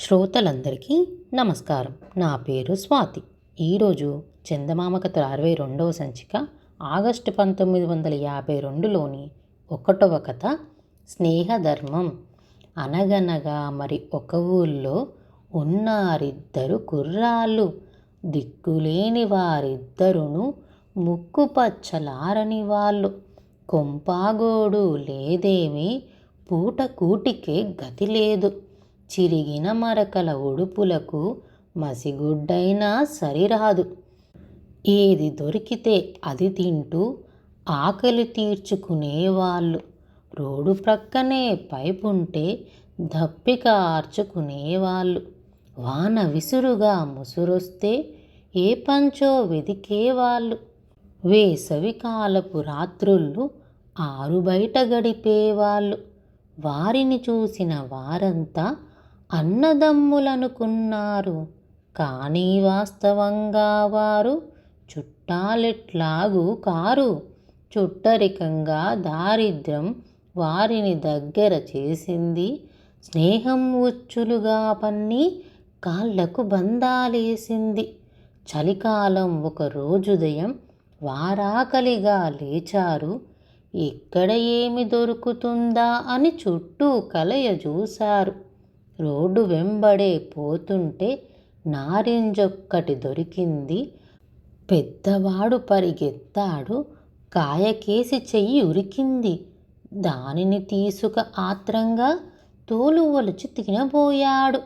శ్రోతలందరికీ నమస్కారం. నా పేరు స్వాతి. ఈరోజు చందమామ కథ అరవై రెండవ సంచిక ఆగస్టు పంతొమ్మిది వందల యాభై రెండులోని ఒకటవ కథ స్నేహధర్మం. అనగనగా మరి ఒక ఊళ్ళో ఉన్నారిద్దరు కుర్రాళ్ళు. దిక్కులేని వారిద్దరును ముక్కుపచ్చలారని వాళ్ళు. కొంపాగోడు లేదేమి పూట కూటికే గతి లేదు. చిరిగిన మరకల ఉడుపులకు మసిగుడ్డైనా సరిరాదు. ఏది దొరికితే అది తింటూ ఆకలి తీర్చుకునేవాళ్ళు. రోడ్డు ప్రక్కనే పైపుంటే దప్పిక ఆర్చుకునేవాళ్ళు. వాన విసురుగా ముసురొస్తే ఏ పంచో వెదికేవాళ్ళు. వేసవి కాలపు రాత్రుళ్ళు ఆరు బయట గడిపేవాళ్ళు. వారిని చూసిన వారంతా అన్నదమ్ములనుకున్నారు. కానీ వాస్తవంగా వారు చుట్టాలెట్లాగూ కారు. చుట్టరికంగా దారిద్ర్యం వారిని దగ్గర చేసింది. స్నేహం ఉచ్చులుగా పన్ని కాళ్ళకు బంధాలేసింది. చలికాలం ఒక రోజుదయం వారాకలిగా లేచారు. ఇక్కడ ఏమి దొరుకుతుందా అని చుట్టూ కలయ చూశారు. రోడ్డు వెంబడే పోతుంటే నారింజొక్కటి దొరికింది. పెద్దవాడు పరిగెత్తాడు. కాయకేసి చెయ్యి ఉరికింది. దానిని తీసుక ఆత్రంగా తోలు ఒలిచి తినబోయాడు.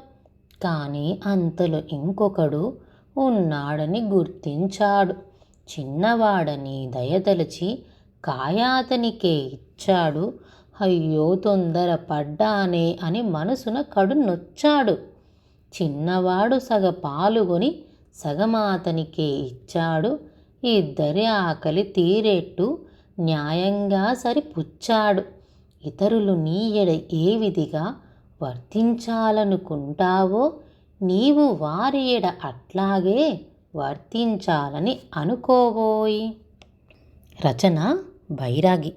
కానీ అంతలో ఇంకొకడు ఉన్నాడని గుర్తించాడు. చిన్నవాడని దయదలచి కాయాతనికే ఇచ్చాడు. అయ్యో తొందర పడ్డానే అని మనసున కడు నొచ్చాడు చిన్నవాడు సగ పాలుగొని సగమాతనికే ఇచ్చాడు. ఇద్దరి ఆకలి తీరేట్టు న్యాయంగా సరిపుచ్చాడు. ఇతరులు నీ ఏ విధిగా వర్తించాలనుకుంటావో నీవు వారి ఎడ అట్లాగే వర్తించాలని అనుకోబోయి. రచన బైరాగి.